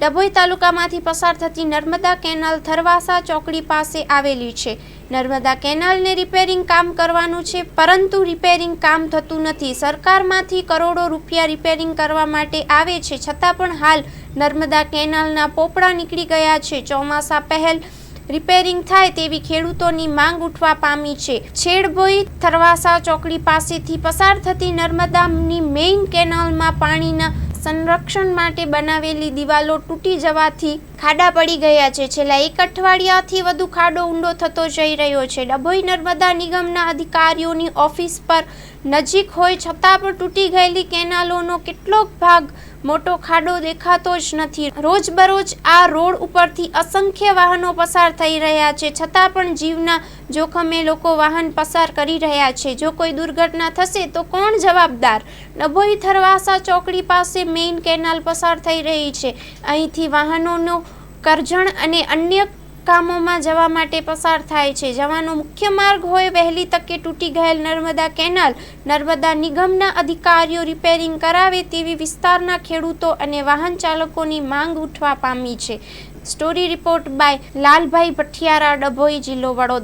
ડભોઈ તાલુકામાંથી પસાર થતી નર્મદા કેનાલ થરવાસા ચોકડી પાસે આવેલી છે. નર્મદા કેનાલને રિપેરિંગ કામ કરવાનું છે, પરંતુ રિપેરિંગ કામ થતું નથી. સરકારમાંથી કરોડો રૂપિયા રિપેરિંગ કરવા માટે આવે છે, છતાં પણ હાલ નર્મદા કેનાલના પોપડા નીકળી ગયા છે. ચોમાસા પહેલ રિપેરિંગ થાય તેવી ખેડૂતોની માંગ ઉઠવા પામી છે. છેડભોઈ થરવાસા ચોકડી પાસેથી પસાર થતી નર્મદાની મેઇન કેનાલમાં પાણીના સંરક્ષણ માટે બનાવેલી દિવાલો તૂટી જવાથી ખાડા પડી ગયા છે. છેલ્લા એક અઠવાડિયાથી વધુ ખાડો ઊંડો થતો જઈ રહ્યો છે. ડભોઈ નર્મદા નિગમના અધિકારીઓની ઓફિસ પર નજીક હોય છતાં પણ તૂટી ગયેલી કેનાલોનો કેટલોક ભાગ મોટો ખાડો દેખાતો જ નથી. રોજબરોજ આ રોડ ઉપરથી અસંખ્ય વાહનો પસાર થઈ રહ્યા છે. છતાં પણ જીવના જોખમે લોકો વાહન પસાર કરી રહ્યા છે. જો કોઈ દુર્ઘટના થશે તો કોણ જવાબદાર? ડભોઈ થરવાસા ચોકડી પાસે મેઇન કેનાલ પસાર થઈ રહી છે. અહીંથી વાહનોનો કરજણ અને અન્ય કામોમાં જવા માટે પસાર થાય છે. જવાનો મુખ્ય માર્ગ હોય વહેલી તકે તૂટી ગયેલ નર્મદા કેનાલ. નર્મદા નિગમના અધિકારીઓ રિપેરિંગ કરાવે તેવી વિસ્તારના ખેડૂતો અને વાહન ચાલકોની માંગ ઉઠવા પામી છે. Story report by Lalbhai Bhathiyara, Dabhoi જિલ્લો વડોદરા.